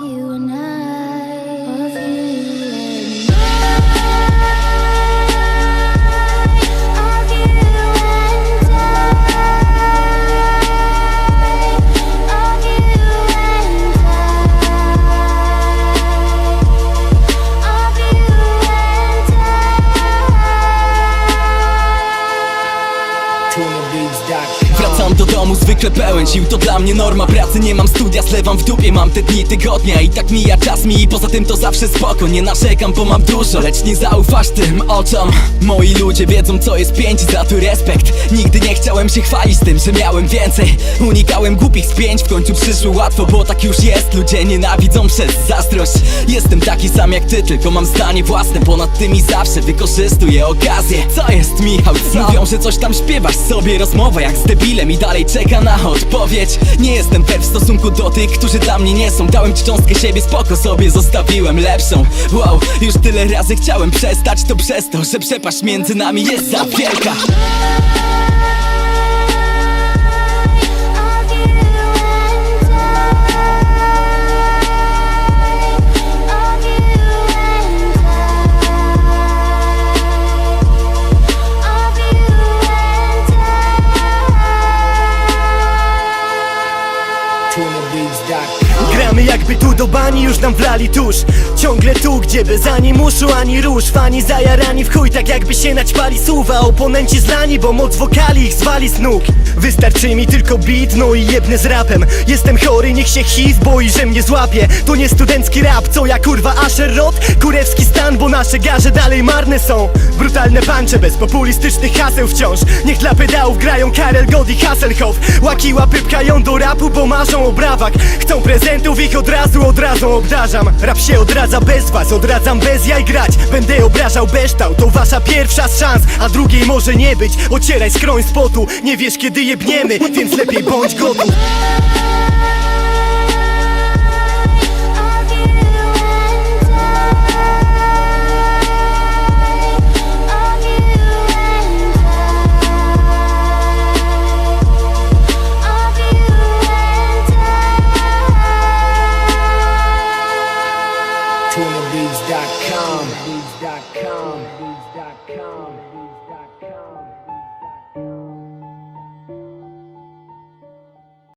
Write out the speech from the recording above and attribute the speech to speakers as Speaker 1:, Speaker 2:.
Speaker 1: you and I. wrócił To dla mnie norma pracy, nie mam studia Zlewam w dupie, mam te dni tygodnia I tak mija czas mi i poza tym to zawsze spoko. Nie narzekam, bo mam dużo Lecz nie zaufasz tym oczom. Moi ludzie wiedzą co jest pięć, za to respekt. Nigdy nie chciałem się chwalić tym, że miałem więcej. Unikałem głupich spięć, w końcu przyszło łatwo Bo tak już jest, ludzie nienawidzą przez zazdrość. Jestem taki sam jak ty, tylko mam zdanie własne. Ponad tymi zawsze wykorzystuję okazję. Co jest Michał, co? Mówią, że coś tam śpiewasz sobie Rozmowa jak z debilem i dalej czeka na odpowiedź. Nie jestem fair w stosunku do tych, którzy dla mnie nie są. Dałem ci cząstkę siebie, spoko sobie zostawiłem lepszą. Wow, już tyle razy chciałem przestać. To przez to, że przepaść między nami jest za wielka
Speaker 2: Gramy jakby tu do bani już nam wlali tuż Ciągle tu, gdzie bez ani muszu, ani róż. Fani zajarani w chuj, tak jakby się naćpali słowa Oponenci zlani, bo moc wokali ich zwali z nóg. Wystarczy mi tylko beat, no i jebny z rapem. Jestem chory, niech się HIV boi, że mnie złapie. To nie studencki rap, co ja kurwa Asher Rod Kurewski stan, bo nasze garze dalej marne są. Brutalne pancze bez populistycznych haseł wciąż. Niech dla pedałów grają Karel God i Hasselhoff. Łaki łapy pkają do rapu, bo marzą o brawach. Chcą prezentów, ich od razu, od razu obdarzam. Rap się odradza bez was, odradzam bez jaj grać. Będę obrażał beształ, to wasza pierwsza z szans A drugiej może nie być, ocieraj skroń z potu Nie wiesz kiedy jebniemy, więc lepiej bądź gotów TunaBeats.com. TunaBeats.com. TunaBeats.com.